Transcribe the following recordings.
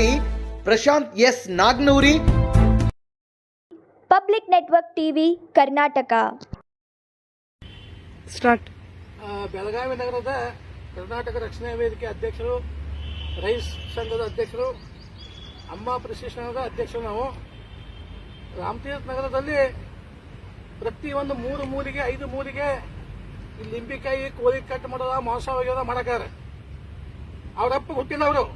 ವರದಿ Prashanth S Nagnoori. Public network TV Karnataka. Start. Belagavi ನಗರದ ಕರ್ನಾಟಕ ರಕ್ಷಣಾ ವೇದಿಕೆ ಅಧ್ಯಕ್ಷರು ರೈಸ್ ಸಂಘದ ಅಧ್ಯಕ್ಷರು ಅಮ್ಮ ಪ್ರಶಿಕ್ಷಣದ ಅಧ್ಯಕ್ಷರು ನಾವು. ರಾಮತೀರ್ಥ ನಗರದಲ್ಲಿ ಪ್ರತಿಯೊಂದು ಮೂರು ಮೂರಿಗೆ ಐದು ಮೂರಿಗೆ ಈ ಲಿಂಬಿಕಾಯಿ ಕೋಳಿ ಕಟ್ ಮಾಡೋದ ಮಾಂಸ ಒಗೆಯೋದ ಮಾಡಕಾರ ಅವರಪ್ಪ ಹುಟ್ಟಿಲ್ಲ ಅವರು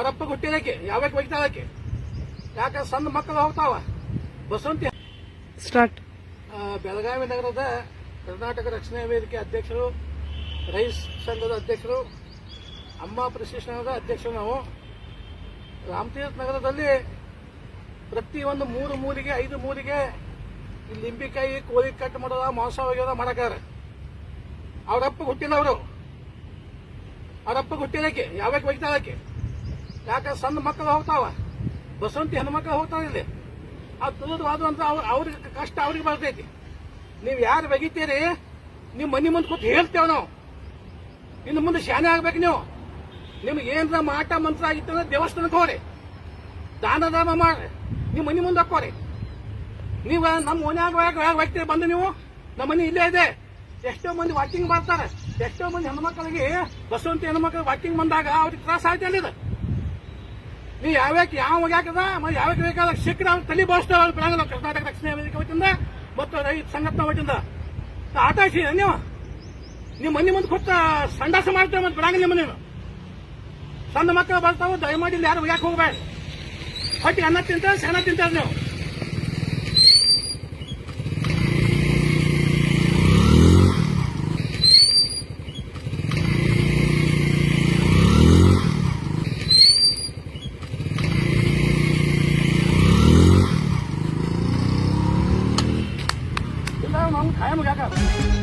ಅವರಪ್ಪ ಹುಟ್ಟಿದಕ್ಕೆ ಯಾವಾಗ ಒಯ್ತಾಳಕ್ಕೆ ಯಾಕ ಸಣ್ಣ ಮಕ್ಕಳು ಹೋಗ್ತಾವ? ಬಸವಂತಿ ಸ್ಟಾರ್ಟ್. ಬೆಳಗಾವಿ ನಗರದ ಕರ್ನಾಟಕ ರಕ್ಷಣಾ ವೇದಿಕೆ ಅಧ್ಯಕ್ಷರು ರೈಸ್ ಸಂಘದ ಅಧ್ಯಕ್ಷರು ಅಮ್ಮ ಪ್ರಶಿಕ್ಷಣದ ಅಧ್ಯಕ್ಷರು ನಾವು. ರಾಮತೀರ್ಥ ನಗರದಲ್ಲಿ ಪ್ರತಿಯೊಂದು ಮೂರು ಮೂರಿಗೆ ಐದು ಮೂರಿಗೆ ಈ ಲಿಂಬಿಕಾಯಿ ಕೋಳಿ ಕಟ್ ಮಾಡೋದ ಮಾಂಸ ಒಗೆಯೋದ ಮಾಡಕಾರ ಅವರಪ್ಪ ಹುಟ್ಟಿಲ್ಲ ಅವರು. ಅವರಪ್ಪ ಹುಟ್ಟಿದಕ್ಕೆ ಯಾವಾಗ ಒಯ್ತಾಳಕ್ಕೆ ಯಾಕೆ ಸಣ್ಣ ಮಕ್ಕಳು ಹೋಗ್ತಾವ? ಬಸವಂತಿ ಹೆಣ್ಮಕ್ಳು ಹೋಗ್ತಾವ ಇಲ್ಲಿ? ಅದು ತುಳಿದು ಅಂತ ಅವ್ರ ಅವ್ರಿಗೆ ಕಷ್ಟ ಅವ್ರಿಗೆ ಬರ್ತೈತಿ. ನೀವು ಯಾರು ಬಗೀತೀರಿ? ನಿಮ್ಮ ಮನೆ ಮುಂದೆ ಕೂತು ಹೇಳ್ತೇವೆ ನಾವು. ಇನ್ನು ಮುಂದೆ ಶಾನೆ ಆಗ್ಬೇಕು ನೀವು. ನಿಮ್ಗೆ ಏನರ ಮಾಟ ಮಂತ್ರ ಆಗಿತ್ತು ಅಂದ್ರೆ ದೇವಸ್ಥಾನಕ್ಕೆ ಹೋಗ್ರಿ. ದಾನ ಧರ್ಮ ಮಾಡ್ರಿ. ನೀವು ಮನೆ ಮುಂದೆ ಹಾಕೋರಿ ನೀವು ನಮ್ಮ ಮನೆಯಾಗ ಹೋಗ್ತೀರಿ ಬಂದು ನೀವು? ನಮ್ಮ ಮನೆ ಇಲ್ಲೇ ಇದೆ. ಎಷ್ಟೋ ಮಂದಿ ವಾಕಿಂಗ್ ಬರ್ತಾರೆ. ಎಷ್ಟೋ ಮಂದಿ ಹೆಣ್ಮಕ್ಳಿಗೆ ಬಸವಂತಿ ಹೆಣ್ಮಕ್ಳು ವಾಕಿಂಗ್ ಬಂದಾಗ ಅವ್ರಿಗೆ ತ್ರಾಸ ಆಯ್ತು ಅಲ್ಲಿದೆ ನೀವು ಯಾವ್ಯಾಕೆ ಯಾವ ಯಾಕದ ಯಾವ್ಯಾಕೆ ಬೇಕಾದ ಸಿಕ್ಕರೆ ಅವ್ನು ತಲೆ ಬೋಸ್ತಾವ ಬಿಡಂಗಿಲ್ಲ ಕರ್ನಾಟಕ, ದಕ್ಷಿಣ ವೇದಿಕೆ ವತಿಯಿಂದ ಮತ್ತು ರೈತ ಸಂಘಟನಾ ವತಿಯಿಂದ ಆಟ ಆಡ್ಸಿ ನೀವು? ನೀವು ಮನೆ ಮುಂದೆ ಕೊಟ್ಟ ಸಂಡಾಸ ಮಾಡ್ತೇವೆ ಮತ್ತೆ ಬಿಡಂಗಿಲ್ಲ ನಿಮ್ಮ ನೀವು ಸಣ್ಣ ಮಕ್ಕಳು ಬರ್ತಾವೆ, ದಯಮಾಡಿ ಯಾರು ಯಾಕೆ ಹೋಗ್ಬೇಡ. ಹೊಟ್ಟೆ ಅನ್ನ ತಿಂತಾರೆ ಸಣ್ಣ ತಿಂತಾರೆ ನೀವು? ಇಲ್ಲ ನಮ್ಗೆ ಖಾಯಂ ಯಾಕೆ